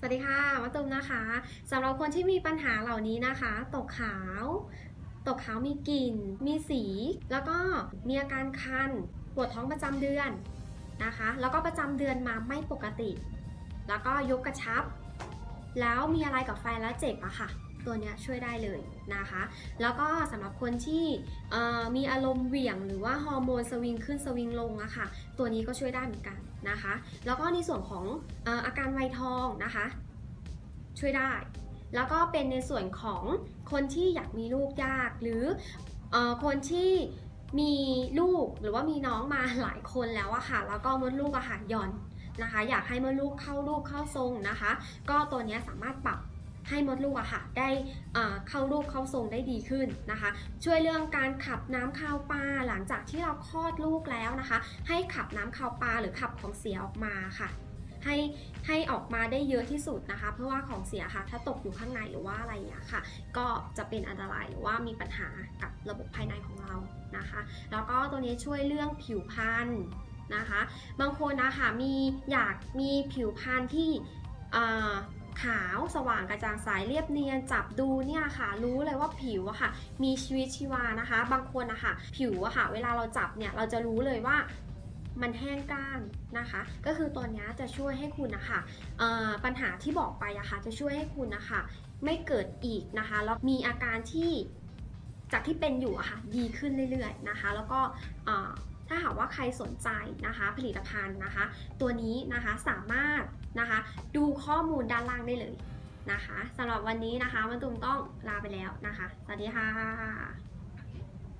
สวัสดีค่ะมาตุมนะคะสำหรับคนที่มีปัญหาเหล่านี้นะคะ ตกขาว ตกขาวมีกลิ่น มีสี แล้วก็มีอาการคัน ปวดท้องประจำเดือนนะคะ แล้วก็ประจำเดือนมาไม่ปกติ แล้วก็ยกกระชับ แล้วมีอะไรกับแฟแล้วเจ็บอะค่ะ ตัวเนี้ยช่วยได้เลยนะคะ แล้วก็สำหรับคนที่มีอารมณ์เหวี่ยงหรือว่าฮอร์โมนสวิงขึ้นสวิงลงอะค่ะ ตัวนี้ก็ช่วยได้เหมือนกันนะคะ แล้วก็ในส่วนของอออาการไวทองนะคะ ช่วยได้ แล้วก็เป็นในส่วนของคนที่อยากมีลูกยาก หรืออคนที่มีลูกหรือว่ามีน้องมาหลายคนแล้วอะค่ะ แล้วก็มดลูกอาหารหย่อน นะคะ อยากให้มดลูกเข้าลูกเข้าทรงนะคะ ก็ตัวนี้สามารถปรับให้มดลูกอะค่ะได้เข้าลูกเข้าทรงได้ดีขึ้นนะคะ ช่วยเรื่องการขับน้ำคาวปลาหลังจากที่เราคลอดลูกแล้วนะคะ ให้ขับน้ำคาวปลาหรือขับของเสียออกมาค่ะให้ให้ออกมาได้เยอะที่สุดนะคะ เพราะว่าของเสียค่ะ ถ้าตกอยู่ข้างในหรือว่าอะไรอย่างนี้ค่ะ ก็จะเป็นอันตรายหรือว่ามีปัญหากับระบบภายในของเรานะคะ แล้วก็ตัวนี้ช่วยเรื่องผิวพรรณ นะคะ บางคนนะคะมีอยากมีผิวพรรณที่ขาวสว่างกระจ่างใสเรียบเนียนจับดูเนี่ยค่ะรู้เลยว่าผิวอะค่ะมีชีวิตชีวานะคะ บางคนนะคะผิวอะค่ะเวลาเราจับเนี่ยเราจะรู้เลยว่ามันแห้งกร้านนะคะ ก็คือตัวนี้จะช่วยให้คุณนะคะปัญหาที่บอกไปอะค่ะจะช่วยให้คุณนะคะไม่เกิดอีกนะคะแล้วมีอาการที่จากที่เป็นอยู่อะค่ะดีขึ้นเรื่อยๆนะคะ แล้วก็ ถ้าหากว่าใครสนใจนะคะ ผลิตภัณฑ์นะคะ ตัวนี้นะคะสามารถนะคะดูข้อมูลด้านล่างได้เลยนะคะสำหรับวันนี้นะคะมันตุมต้องลาไปแล้วนะคะ สวัสดีค่ะ